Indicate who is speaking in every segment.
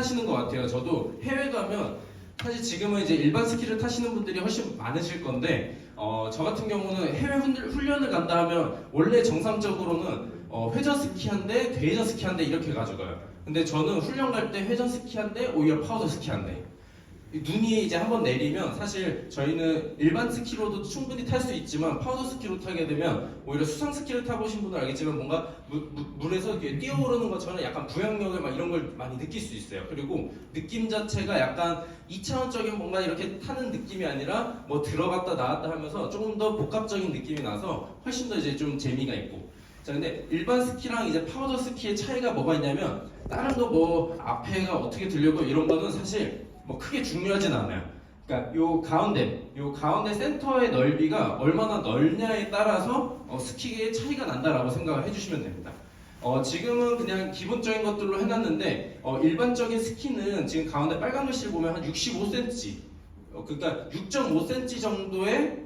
Speaker 1: 하시는 것 같아요. 저도 해외 가면 사실 지금은 이제 일반 스키를 타시는 분들이 훨씬 많으실 건데 어, 저 같은 경우는 해외 훈- 훈련을 간다 하면 원래 정상적으로는 어, 회전 스키 한 대, 대회전 스키 한 대 이렇게 가져가요. 근데 저는 훈련 갈 때 회전 스키 한 대, 오히려 파우더 스키 한 대. 이 눈이 이제 한번 내리면 사실 저희는 일반 스키로도 충분히 탈 수 있지만 파우더 스키로 타게 되면 오히려 수상 스키를 타보신 분은 알겠지만 뭔가 무- 무- 물에서 이렇게 뛰어오르는 것처럼 약간 부양력을 막 이런 걸 많이 느낄 수 있어요. 그리고 느낌 자체가 약간 2차원적인 뭔가 이렇게 타는 느낌이 아니라 뭐 들어갔다 나왔다 하면서 조금 더 복합적인 느낌이 나서 훨씬 더 이제 좀 재미가 있고 자 근데 일반 스키랑 이제 파우더 스키의 차이가 뭐가 있냐면 다른 거 뭐 앞에가 어떻게 들려고 이런 거는 사실 뭐 크게 중요하진 않아요. 그러니까 요 가운데 요 가운데 센터의 넓이가 얼마나 넓냐에 따라서 어, 스키의 차이가 난다라고 생각을 해주시면 됩니다. 어, 지금은 그냥 기본적인 것들로 해놨는데 어, 일반적인 스키는 지금 가운데 빨간 글씨를 보면 한 65cm 어, 그러니까 6.5cm 정도의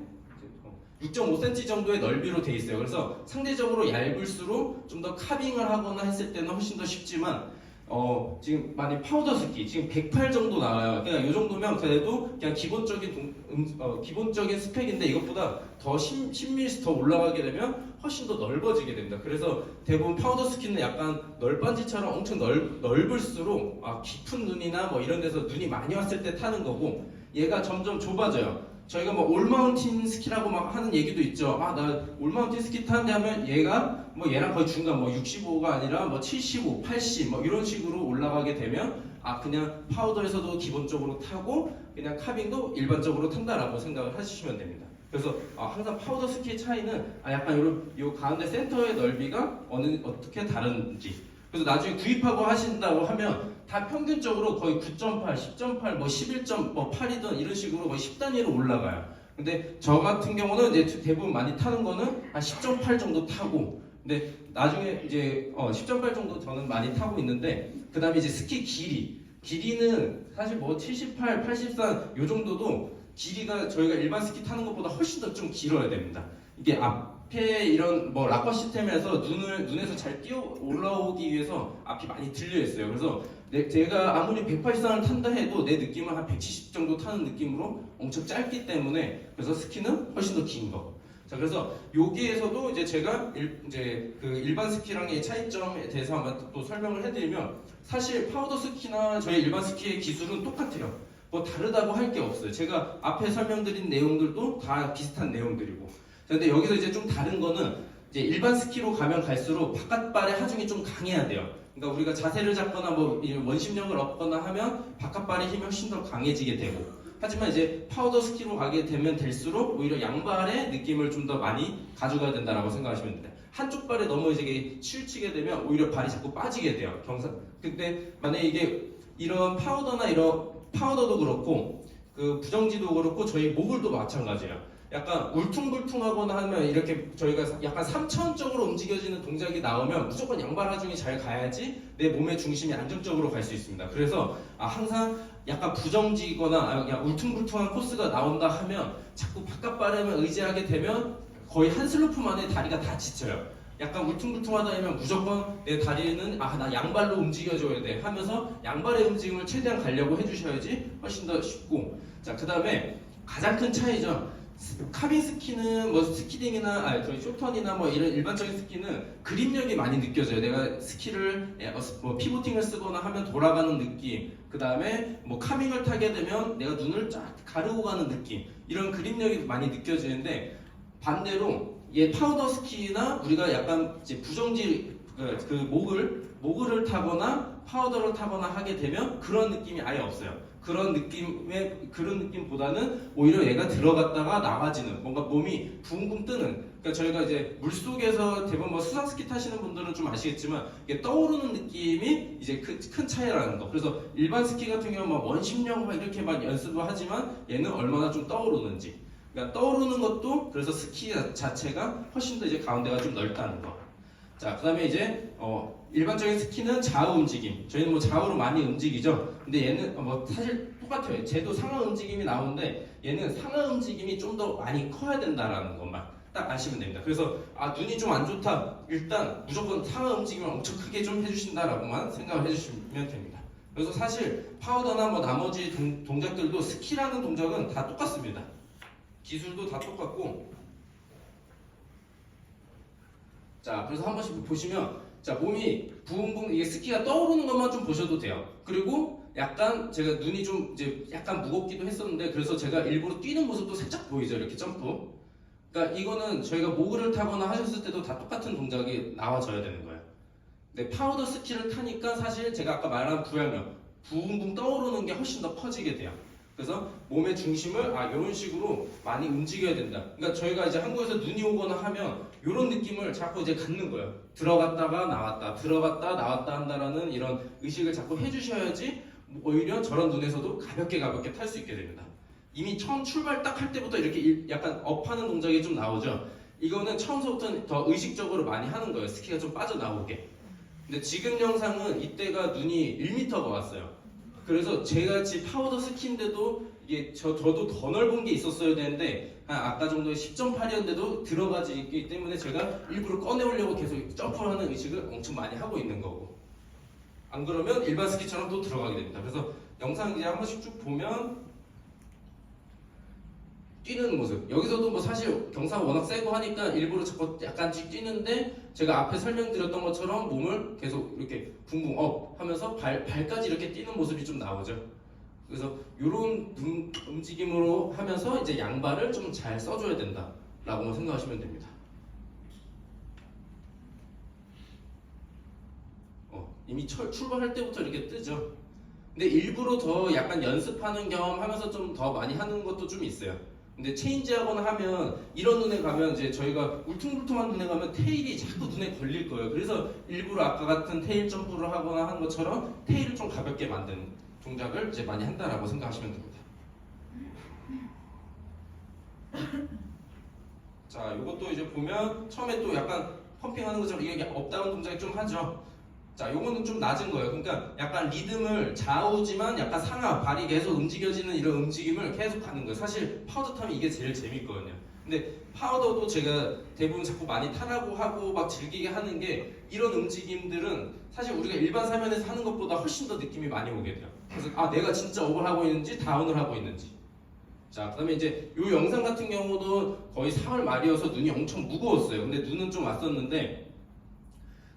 Speaker 1: 6.5cm 정도의 넓이로 돼 있어요. 그래서 상대적으로 얇을수록 좀 더 카빙을 하거나 했을 때는 훨씬 더 쉽지만 어, 지금 많이 파우더 스키 지금 108 정도 나와요. 그냥 이 정도면 그래도 그냥 기본적인 동- 음, 어, 기본적인 스펙인데 이것보다 더 10, 10mm 더 올라가게 되면 훨씬 더 넓어지게 됩니다. 그래서 대부분 파우더 스키는 약간 널빤지처럼 엄청 넓, 넓을수록 아, 깊은 눈이나 뭐 이런 데서 눈이 많이 왔을 때 타는 거고 얘가 점점 좁아져요. 저희가 뭐 올마운틴 스키라고 막 하는 얘기도 있죠. 아, 나 올마운틴 스키 타는데 하면 얘가 뭐 얘랑 거의 중간 뭐 65가 아니라 뭐 75, 80 뭐 이런 식으로 올라가게 되면 아, 그냥 파우더에서도 기본적으로 타고 그냥 카빙도 일반적으로 탄다라고 생각을 하시면 됩니다. 그래서 아, 항상 파우더 스키의 차이는 아, 약간 요런 요 가운데 센터의 넓이가 어느 어떻게 다른지 그래서 나중에 구입하고 하신다고 하면 다 평균적으로 거의 9.8, 10.8, 뭐 11.8이든 이런 식으로 거의 10단위로 올라가요. 근데 저 같은 경우는 이제 대부분 많이 타는 거는 한 10.8 정도 타고 근데 나중에 이제 어, 10.8 정도 저는 많이 타고 있는데 그 다음에 이제 스키 길이 길이는 사실 뭐 78, 84요 정도도 길이가 저희가 일반 스키 타는 것보다 훨씬 더 좀 길어야 됩니다. 이게 앞 에 이런 뭐 락커 시스템에서 눈을 눈에서 잘 뛰어 올라오기 위해서 앞이 많이 들려 있어요. 그래서 내, 제가 아무리 183을 탄다 해도 내 느낌은 한 170 정도 타는 느낌으로 엄청 짧기 때문에 그래서 스키는 훨씬 더 긴 거. 자 그래서 여기에서도 이제 제가 일, 이제 그 일반 스키랑의 차이점에 대해서 한번 또 설명을 해드리면 사실 파우더 스키나 저희 일반 스키의 기술은 똑같아요. 뭐 다르다고 할 게 없어요. 제가 앞에 설명드린 내용들도 다 비슷한 내용들이고. 자, 근데 여기서 이제 좀 다른 거는 이제 일반 스키로 가면 갈수록 바깥발의 하중이 좀 강해야 돼요. 그러니까 우리가 자세를 잡거나 뭐이 원심력을 얻거나 하면 바깥발의 힘이 훨씬 더 강해지게 되고. 하지만 이제 파우더 스키로 가게 되면 될수록 오히려 양발의 느낌을 좀 더 많이 가져가야 된다라고 생각하시면 됩니다. 한쪽 발에 너무 이제 치우치게 되면 오히려 발이 자꾸 빠지게 돼요. 경사. 근데 만약에 이게 이런 파우더나 이런 파우더도 그렇고 그 부정지도 그렇고 저희 모글도 마찬가지예요. 약간 울퉁불퉁하거나 하면 이렇게 저희가 약간 삼차원적으로 움직여지는 동작이 나오면 무조건 양발 하중이 잘 가야지 내 몸의 중심이 안정적으로 갈 수 있습니다. 그래서 아, 항상 약간 부정지거나 아, 그냥 울퉁불퉁한 코스가 나온다 하면 자꾸 바깥발에만 의지하게 되면 거의 한 슬로프 만에 다리가 다 지쳐요. 약간 울퉁불퉁하다 하면 무조건 내 다리는 아 나 양발로 움직여줘야 돼 하면서 양발의 움직임을 최대한 가려고 해주셔야지 훨씬 더 쉽고 자 그 다음에 가장 큰 차이죠 카빈 스키는 뭐 스키딩이나 아 저희 쇼턴이나 뭐 이런 일반적인 스키는 그립력이 많이 느껴져요. 내가 스키를 에, 어, 뭐 피보팅을 쓰거나 하면 돌아가는 느낌. 그 다음에 뭐 카빙을 타게 되면 내가 눈을 쫙 가르고 가는 느낌. 이런 그립력이 많이 느껴지는데 반대로 얘 파우더 스키나 우리가 약간 이제 부정지 그, 그 목을 목을 타거나 파우더를 타거나 하게 되면 그런 느낌이 아예 없어요. 그런 느낌의 그런 느낌보다는 오히려 얘가 들어갔다가 나와지는 뭔가 몸이 붕붕 뜨는 그러니까 저희가 이제 물 속에서 대부분 뭐 수상 스키 타시는 분들은 좀 아시겠지만 이게 떠오르는 느낌이 이제 큰, 큰 차이라는 거. 그래서 일반 스키 같은 경우는 막 원심력 막 이렇게만 연습을 하지만 얘는 얼마나 좀 떠오르는지. 그러니까 떠오르는 것도 그래서 스키 자체가 훨씬 더 이제 가운데가 좀 넓다는 거. 자, 그다음에 이제 어, 일반적인 스키는 좌우 움직임. 저희는 뭐 좌우로 많이 움직이죠. 근데 얘는 어, 뭐 사실 똑같아요. 쟤도 상하 움직임이 나오는데 얘는 상하 움직임이 좀 더 많이 커야 된다라는 것만 딱 아시면 됩니다. 그래서 아 눈이 좀 안 좋다. 일단 무조건 상하 움직임을 엄청 크게 좀 해주신다라고만 생각을 해주시면 됩니다. 그래서 사실 파우더나 뭐 나머지 동, 동작들도 스키라는 동작은 다 똑같습니다. 기술도 다 똑같고 자 그래서 한 번씩 보시면 자 몸이 붕붕 이게 스키가 떠오르는 것만 좀 보셔도 돼요. 그리고 약간 제가 눈이 좀 이제 약간 무겁기도 했었는데 그래서 제가 일부러 뛰는 모습도 살짝 보이죠 이렇게 점프. 그러니까 이거는 저희가 모그를 타거나 하셨을 때도 다 똑같은 동작이 나와줘야 되는 거예요. 근데 파우더 스키를 타니까 사실 제가 아까 말한 부양력 붕붕 떠오르는 게 훨씬 더 커지게 돼요. 그래서 몸의 중심을 아 이런 식으로 많이 움직여야 된다. 그러니까 저희가 이제 한국에서 눈이 오거나 하면 이런 느낌을 자꾸 이제 갖는 거예요. 들어갔다가 나왔다, 들어갔다 나왔다 한다라는 이런 의식을 자꾸 해주셔야지 오히려 저런 눈에서도 가볍게 가볍게 탈 수 있게 됩니다. 이미 처음 출발 딱 할 때부터 이렇게 일- 약간 업하는 동작이 좀 나오죠. 이거는 처음서부터 더 의식적으로 많이 하는 거예요. 스키가 좀 빠져나오게. 근데 지금 영상은 이때가 눈이 1m가 왔어요. 그래서 제같이 파우더 스키인데도 이게 저, 저도 더 넓은 게 있었어야 되는데 한 아까 정도의 10.8이었는데도 들어가지 있기 때문에 제가 일부러 꺼내오려고 계속 점프를 하는 의식을 엄청 많이 하고 있는 거고 안 그러면 일반 스키처럼 또 들어가게 됩니다. 그래서 영상 이제 한 번씩 쭉 보면 뛰는 모습. 여기서도 뭐 사실 경사가 워낙 세고 하니까 일부러 자꾸 약간씩 뛰는데 제가 앞에 설명드렸던 것처럼 몸을 계속 이렇게 붕붕 업 하면서 발, 발까지 이렇게 뛰는 모습이 좀 나오죠. 그래서 이런 움직임으로 하면서 이제 양발을 좀 잘 써줘야 된다라고 생각하시면 됩니다. 어, 이미 철, 출발할 때부터 이렇게 뜨죠. 근데 일부러 더 약간 연습하는 겸 하면서 좀 더 많이 하는 것도 좀 있어요 근데 체인지하거나 하면 이런 눈에 가면 이제 저희가 울퉁불퉁한 눈에 가면 테일이 자꾸 눈에 걸릴 거예요. 그래서 일부러 아까 같은 테일 점프를 하거나 하는 것처럼 테일을 좀 가볍게 만드는 동작을 이제 많이 한다라고 생각하시면 됩니다. 자, 이것도 이제 보면 처음에 또 약간 펌핑하는 것처럼 이게 업다운 동작이 좀 하죠. 자, 요거는 좀 낮은 거예요. 그러니까 약간 리듬을 좌우지만 약간 상하, 발이 계속 움직여지는 이런 움직임을 계속 가는 거예요. 사실 파우더 타면 이게 제일 재밌거든요. 근데 파우더도 제가 대부분 자꾸 많이 타라고 하고 막 즐기게 하는 게 이런 움직임들은 사실 우리가 일반 사면에서 하는 것보다 훨씬 더 느낌이 많이 오게 돼요. 그래서 아, 내가 진짜 업을 하고 있는지 다운을 하고 있는지. 자, 그 다음에 이제 이 영상 같은 경우도 거의 4월 말이어서 눈이 엄청 무거웠어요. 근데 눈은 좀 왔었는데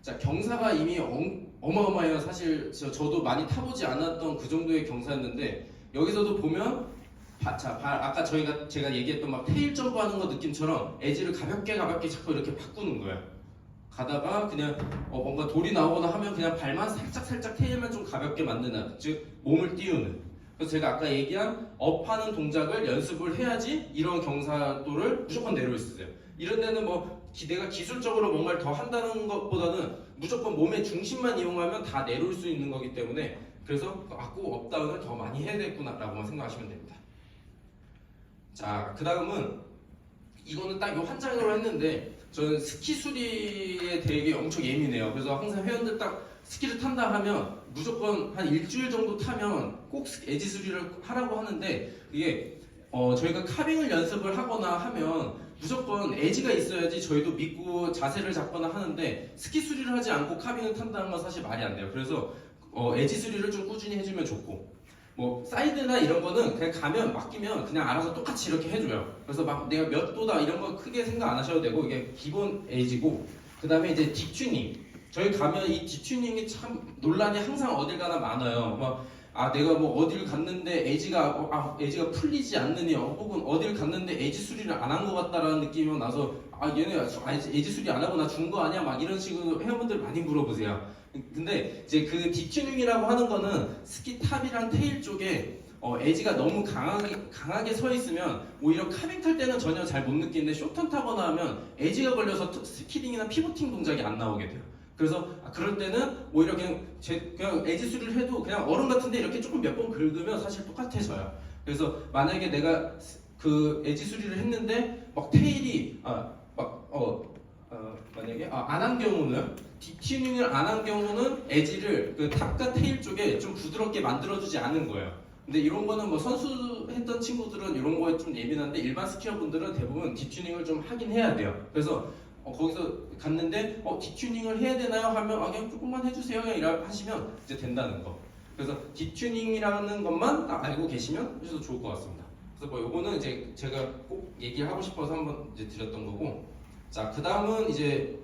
Speaker 1: 자, 경사가 이미 엉- 어마어마해요. 사실 저, 저도 많이 타보지 않았던 그 정도의 경사였는데 여기서도 보면 바- 자, 발, 아까 저희가 제가 얘기했던 막 테일 점프하는 거 느낌처럼 에지를 가볍게 가볍게 자꾸 이렇게 바꾸는 거예요. 가다가 그냥 어, 뭔가 돌이 나오거나 하면 그냥 발만 살짝 살짝 테일만 좀 가볍게 만드는 즉 몸을 띄우는 그래서 제가 아까 얘기한 업하는 동작을 연습을 해야지 이런 경사도를 무조건 내려올 수 있어요. 이런 데는 뭐 기- 내가 기술적으로 뭔가를 더 한다는 것보다는 무조건 몸의 중심만 이용하면 다 내려올 수 있는 거기 때문에 그래서 아꾸 업다운을 더 많이 해야겠구나 라고만 생각하시면 됩니다. 자, 그 다음은 이거는 딱 이 한 장으로 했는데 저는 스키 수리에 되게 엄청 예민해요. 그래서 항상 회원들 딱 스키를 탄다 하면 무조건 한 일주일 정도 타면 꼭 스- 에지 수리를 하라고 하는데 이게 어, 저희가 카빙을 연습을 하거나 하면 무조건 에지가 있어야지 저희도 믿고 자세를 잡거나 하는데 스키 수리를 하지 않고 카빙을 탄다는 건 사실 말이 안 돼요. 그래서 어, 에지 수리를 좀 꾸준히 해주면 좋고 뭐 사이드나 이런 거는 그냥 가면 맡기면 그냥 알아서 똑같이 이렇게 해줘요. 그래서 막 내가 몇 도다 이런 거 크게 생각 안 하셔도 되고 이게 기본 에이지고 그 다음에 이제 딥튜닝 저희 가면 이 딥튜닝이 참 논란이 항상 어딜 가나 많아요. 막 아 내가 뭐 어딜 갔는데 어, 아 에이지가 풀리지 않느냐 혹은 어딜 갔는데 에이지 수리를 안 한 것 같다라는 느낌이 나서 아 얘네 수- 아, 에이지 수리 안 하고 나 준 거 아니야 막 이런 식으로 회원분들 많이 물어보세요. 근데 이제 그 딥튜닝이라고 하는 거는 스키 탑이랑 테일 쪽에 어, 에지가 너무 강하게, 강하게 서 있으면 오히려 카빙 탈 때는 전혀 잘 못 느끼는데 쇼턴 타거나 하면 에지가 걸려서 트- 스키링이나 피보팅 동작이 안 나오게 돼요. 그래서 아, 그럴 때는 오히려 그냥 제, 그냥 에지 수리를 해도 그냥 얼음 같은데 이렇게 조금 몇 번 긁으면 사실 똑같아져요. 그래서 만약에 내가 스- 그 에지 수리를 했는데 막 테일이 아막어 어, 만약에 아, 안 한 경우는 딥튜닝을 안 한 경우는 에지를 그 탑과 테일 쪽에 좀 부드럽게 만들어주지 않은 거예요. 근데 이런 거는 뭐 선수 했던 친구들은 이런 거에 좀 예민한데 일반 스키어 분들은 대부분 딥튜닝을 좀 하긴 해야 돼요. 그래서 어, 거기서 갔는데 어 딥튜닝을 해야 되나요? 하면 아 그냥 조금만 해주세요. 그냥 하시면 이제 된다는 거. 그래서 디튜닝이라는 것만 딱 알고 계시면 하셔도 좋을 것 같습니다. 그래서 뭐 요거는 이제 제가 꼭 얘기를 하고 싶어서 한번 이제 드렸던 거고 자 그 다음은 이제